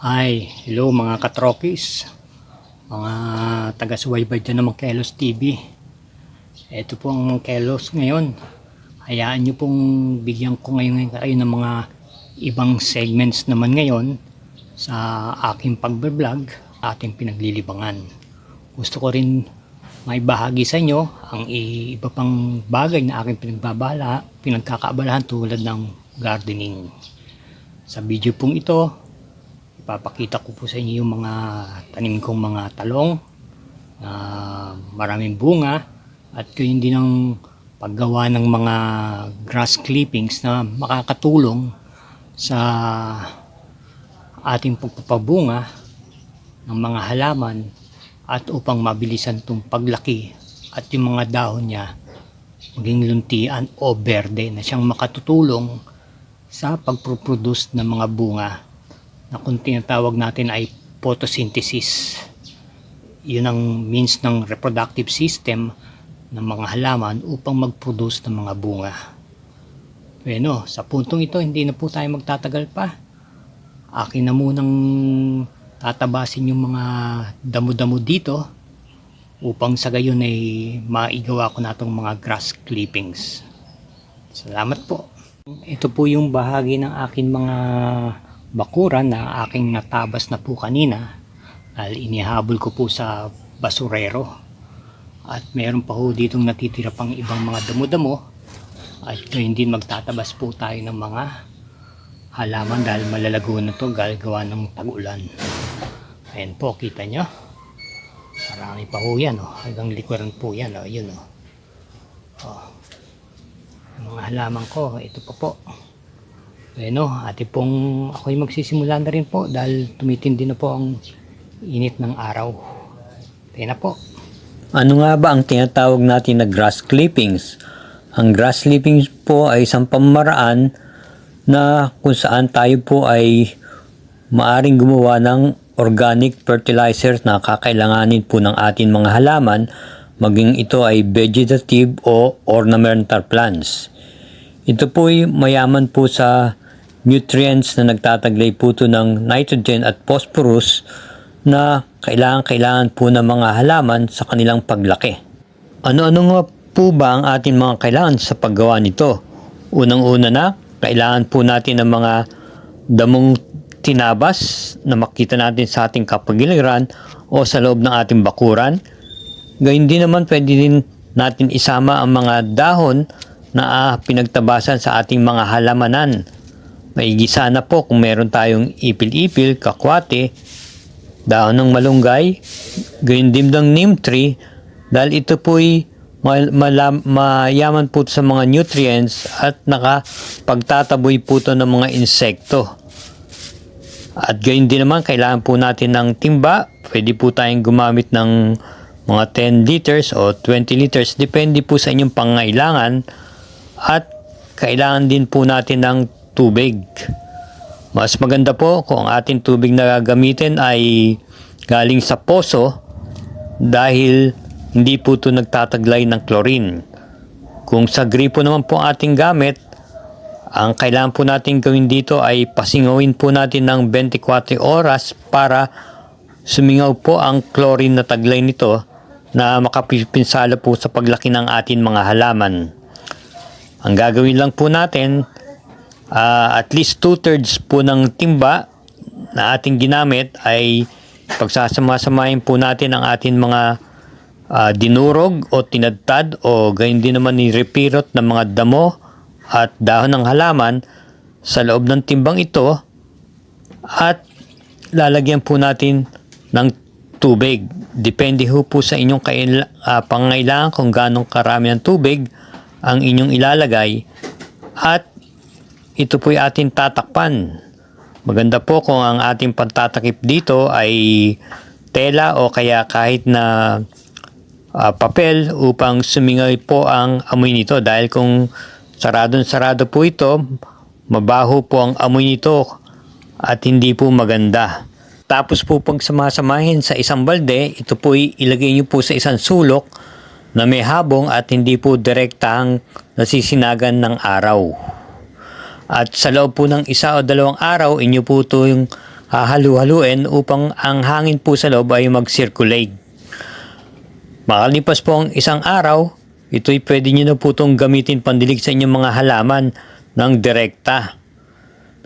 Ay, hello mga katropis, mga taga-subaybay dyan ng Mangkelos TV. Ito po ang Mangkelos ngayon. Hayaan nyo pong bigyan ko ngayon kayo ng mga ibang segments naman ngayon sa aking pagbablog, ating pinaglilibangan. Gusto ko rin may bahagi sa inyo ang iba pang bagay na aking pinagbabala, pinagkakaabalahan tulad ng gardening. Sa video pong ito, ipapakita ko po sa inyo yung mga tanim kong mga talong na maraming bunga at yun din ang paggawa ng mga grass clippings na makakatulong sa ating pagpapabunga ng mga halaman at upang mabilisan itong paglaki at yung mga dahon niya maging luntian o berde na siyang makatutulong sa pagproproduce ng mga bunga na kung tinatawag natin ay photosynthesis. Yun ang means ng reproductive system ng mga halaman upang mag-produce ng mga bunga. Bueno, sa puntong ito, hindi na po tayo magtatagal pa. Akin na munang tatabasin yung mga damo-damo dito upang sa gayon ay maigawa ko na itong mga grass clippings. Salamat po. Ito po yung bahagi ng akin mga bakuran na aking natabas na po kanina dahil inihabol ko po sa basurero at meron pa ho ditong natitira pang ibang mga damo-damo at gayon din magtatabas po tayo ng mga halaman dahil malalago na to gawa ng tag-ulan ayan po kita nyo marami pa ho yan oh. hanggang likuran po yan oh. yun oh. oh. Mga halaman ko ito pa po Bueno, ate pong ako'y magsisimula na rin po dahil tumitindi na po ang init ng araw. Tayo na po. Ano nga ba ang tinatawag natin na grass clippings? Ang grass clippings po ay isang pamaraan na kung saan tayo po ay maaring gumawa ng organic fertilizers na kakailanganin po ng ating mga halaman maging ito ay vegetative o ornamental plants. Ito po ay mayaman po sa nutrients na nagtataglay po ito ng nitrogen at phosphorus na kailangan-kailangan po ng mga halaman sa kanilang paglaki. Ano-ano nga po ba ang ating mga kailangan sa paggawa nito? Unang-una na, kailangan po natin ng mga damong tinabas na makita natin sa ating kapagiliran o sa loob ng ating bakuran. Gayun din naman pwede din natin isama ang mga dahon na ah, pinagtabasan sa ating mga halamanan. Maigi sana po kung meron tayong ipil-ipil, kakwate, dahon ng malunggay, gayon din ng neem tree, dahil ito po'y mayaman po sa mga nutrients at nakapagtataboy po ito ng mga insekto. At gayon din naman, kailangan po natin ng timba. Pwede po tayong gumamit ng mga 10 liters o 20 liters. Depende po sa inyong pangailangan. At kailangan din po natin ng tubig. Mas maganda po kung ang ating tubig na gagamitin ay galing sa poso dahil hindi po ito nagtataglay ng chlorine. Kung sa gripo naman po ating gamit, ang kailangan po natin gawin dito ay pasingawin po natin ng 24 oras para sumingaw po ang chlorine na taglay nito na makapinsala po sa paglaki ng ating mga halaman. Ang gagawin lang po natin, ah, at least two-thirds po ng timba na ating ginamit ay pagsasama-samahin po natin ang ating mga ah, dinurog o tinadtad o gayon din naman ni repirot ng mga damo at dahon ng halaman sa loob ng timbang ito at lalagyan po natin ng tubig. Depende po sa inyong kaila, ah, pangailangan kung ganong karami ng tubig ang inyong ilalagay at ito po'y ating tatakpan. Maganda po kung ang ating pantatakip dito ay tela o kaya kahit na ah, papel upang sumingay po ang amoy nito dahil kung saradong sarado po ito, mabaho po ang amoy nito at hindi po maganda. Tapos po pag samasamahin sa isang balde, ito po ilagay nyo po sa isang sulok na may habong at hindi po direktang nasisinagan ng araw. At sa loob po ng isa o dalawang araw, inyo po ito yung hahalu-haluin upang ang hangin po sa loob ay mag-circulate. Makalipas po ang isang araw, ito'y pwede nyo na po itong gamitin pandilig sa inyong mga halaman ng direkta.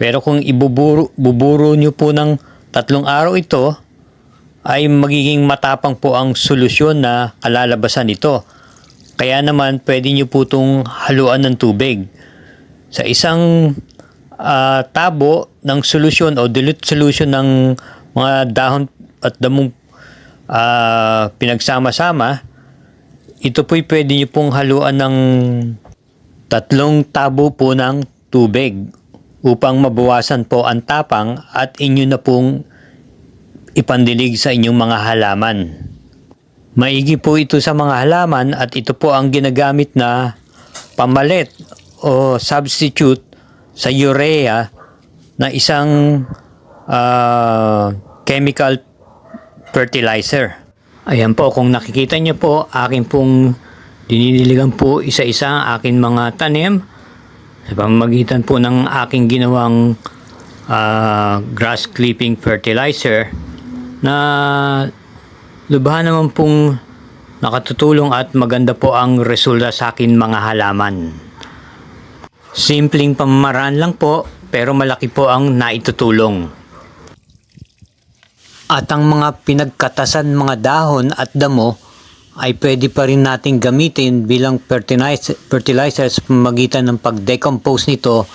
Pero kung ibuburo buburo nyo po ng tatlong araw ito, ay magiging matapang po ang solusyon na kalalabasan nito. Kaya naman pwede nyo po itong haluan ng tubig. Sa isang ah, tabo ng solusyon o dilute solution ng mga dahon at damong ah, pinagsama-sama, ito po'y pwede nyo pong haluan ng tatlong tabo po ng tubig upang mabawasan po ang tapang at inyo na pong ipandilig sa inyong mga halaman. Maigi po ito sa mga halaman at ito po ang ginagamit na pamalit o substitute sa urea na isang ah, chemical fertilizer. Ayan po, kung nakikita niyo po, akin pong dinidiligan po isa-isa ang akin mga tanim sa pamamagitan po ng aking ginawang ah, grass clipping fertilizer na lubha naman pong nakatutulong at maganda po ang resulta sa akin mga halaman. Simpleng pamamaraan lang po pero malaki po ang naitutulong. At ang mga pinagkatasan mga dahon at damo ay pwede pa rin nating gamitin bilang fertilizer, sa pamagitan ng pag-decompose nito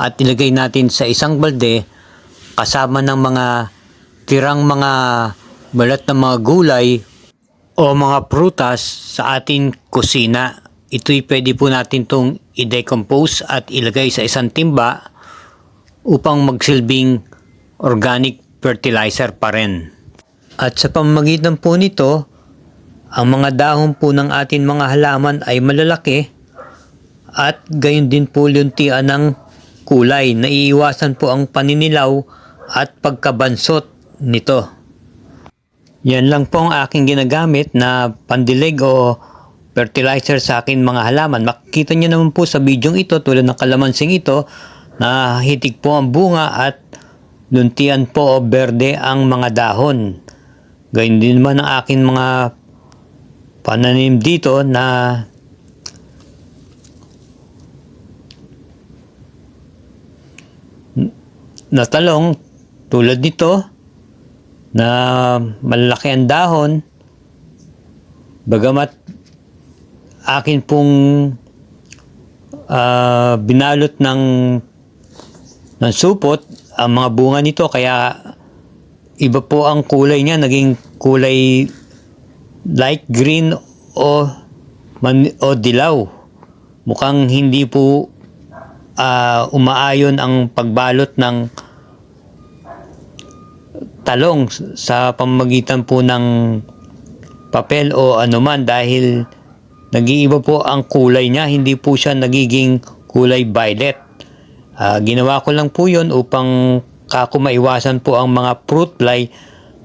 at ilagay natin sa isang balde kasama ng mga tirang mga balat ng mga gulay o mga prutas sa ating kusina. Ito'y pwede po natin itong i-decompose at ilagay sa isang timba upang magsilbing organic fertilizer pa rin. At sa pamamagitan po nito, ang mga dahon po ng ating mga halaman ay malalaki at gayon din po luntian ng kulay. Naiiwasan po ang paninilaw at pagkabansot nito. Yan lang po ang aking ginagamit na pandilig o fertilizer sa akin mga halaman. Makikita nyo naman po sa video ito tulad ng kalamansing ito na hitik po ang bunga at luntian po o berde ang mga dahon. Gayun din naman ang akin mga pananim dito na na talong tulad nito na malaki ang dahon bagamat akin pong ah, binalot ng ng supot ang mga bunga nito. Kaya iba po ang kulay niya. Naging kulay light green o man, o dilaw. Mukhang hindi po ah, umaayon ang pagbalot ng talong sa pamamagitan po ng papel o anuman dahil nag-iiba po ang kulay niya, hindi po siya nagiging kulay violet. Ah, ginawa ko lang po yon upang kako maiwasan po ang mga fruit fly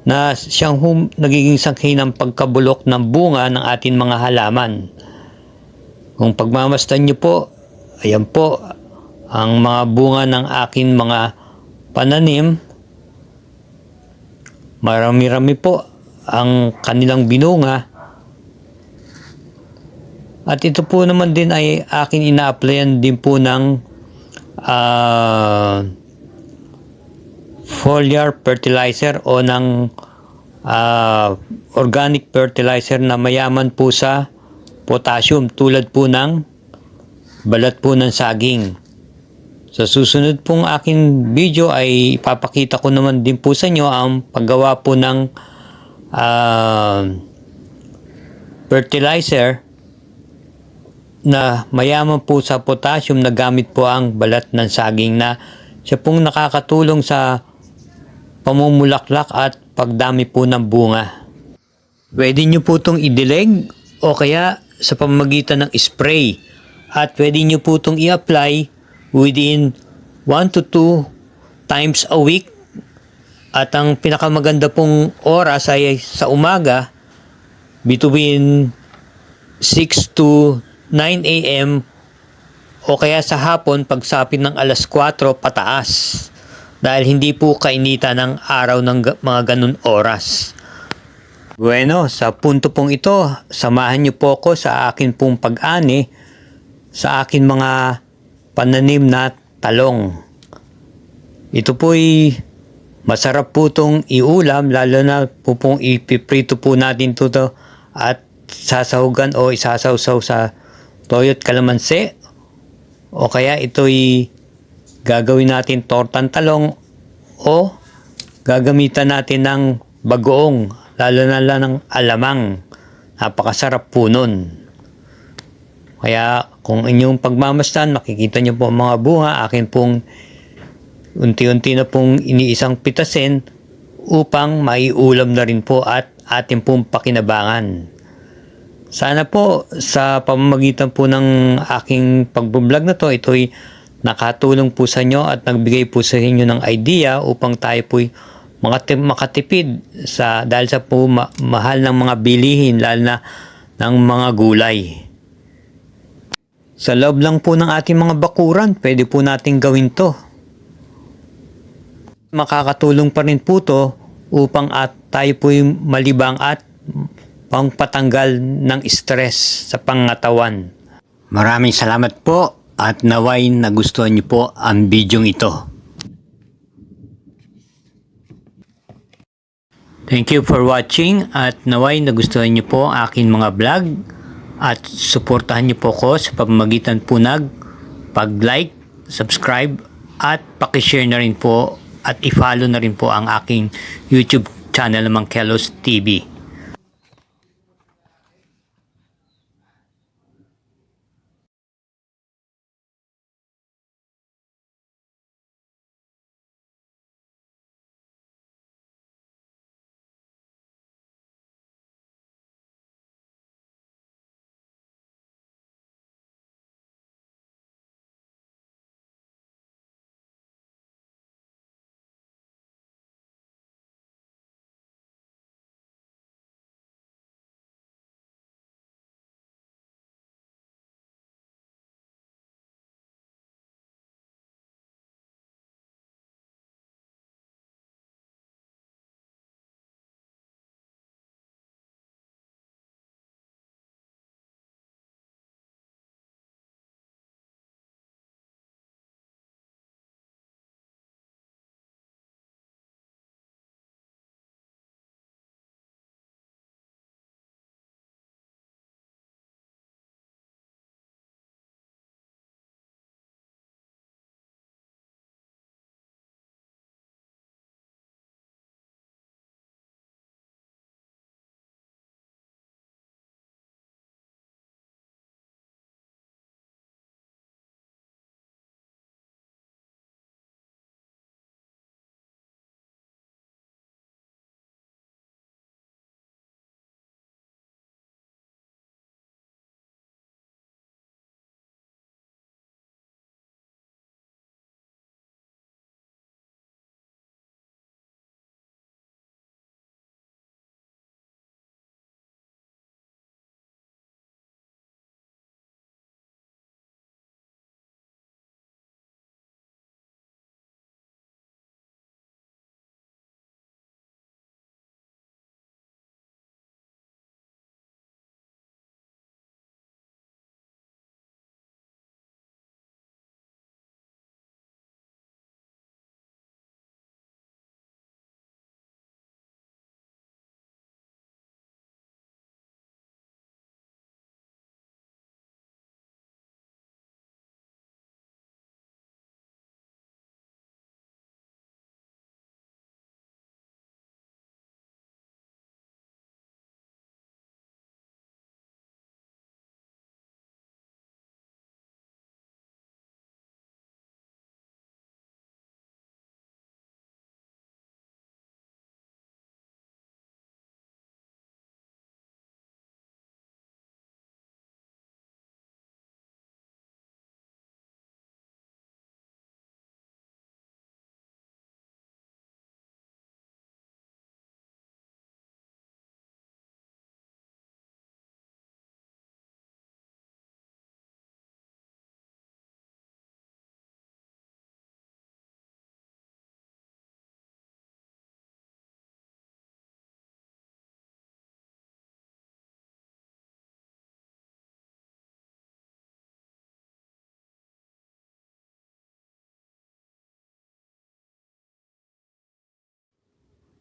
na siyang hum- nagiging sangkay ng pagkabulok ng bunga ng ating mga halaman. Kung pagmamastan niyo po, ayan po ang mga bunga ng aking mga pananim Marami-rami po ang kanilang binunga. At ito po naman din ay akin ina-applyan din po ng ah, foliar fertilizer o ng ah, organic fertilizer na mayaman po sa potassium tulad po ng balat po ng saging. Sa susunod pong aking video ay ipapakita ko naman din po sa inyo ang paggawa po ng ah, fertilizer na mayaman po sa potassium na gamit po ang balat ng saging na siya pong nakakatulong sa pamumulaklak at pagdami po ng bunga. Pwede nyo po itong idilig o kaya sa pamamagitan ng spray at pwede nyo po itong i-apply within 1 to 2 times a week at ang pinakamaganda pong oras ay sa umaga between 6 to 9 a.m. o kaya sa hapon pagsapit ng alas 4 pataas. dahil hindi po kainita ng araw ng ga- mga ganun oras. Bueno, sa punto pong ito, samahan niyo po ako sa akin pong pag-ani sa akin mga pananim na talong. Ito po'y masarap po itong iulam, lalo na po pong ipiprito po natin ito to at sasahugan o isasawsaw sa toyot kalamansi o kaya ito'y gagawin natin tortang talong o gagamitan natin ng bagoong lalo na lang ng alamang. Napakasarap po nun. Kaya kung inyong pagmamasdan makikita nyo po ang mga bunga. Akin pong unti-unti na pong iniisang pitasin upang maiulam na rin po at ating pong pakinabangan sana po sa pamamagitan po ng aking pagbablog na to, ito'y nakatulong po sa inyo at nagbigay po sa inyo ng idea upang tayo po'y makati- makatipid sa dahil sa po ma- mahal ng mga bilihin lalo na ng mga gulay. Sa loob lang po ng ating mga bakuran, pwede po natin gawin to. Makakatulong pa rin po to upang at tayo po'y malibang at pangpatanggal ng stress sa pangatawan. Maraming salamat po at naway nagustuhan niyo po ang bidyong ito. Thank you for watching at naway nagustuhan niyo po ang aking mga vlog at suportahan niyo po ko sa pamamagitan po nag pag-like, subscribe at pakishare na rin po at i-follow na rin po ang aking YouTube channel namang Kelos TV.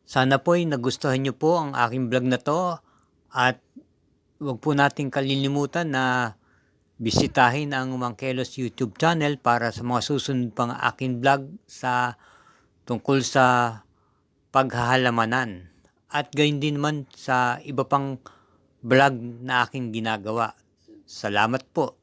Sana po ay nagustuhan nyo po ang aking vlog na to at huwag po nating kalilimutan na bisitahin ang Mangkelos YouTube channel para sa mga susunod pang aking vlog sa tungkol sa paghahalamanan at gayon din naman sa iba pang vlog na aking ginagawa. Salamat po.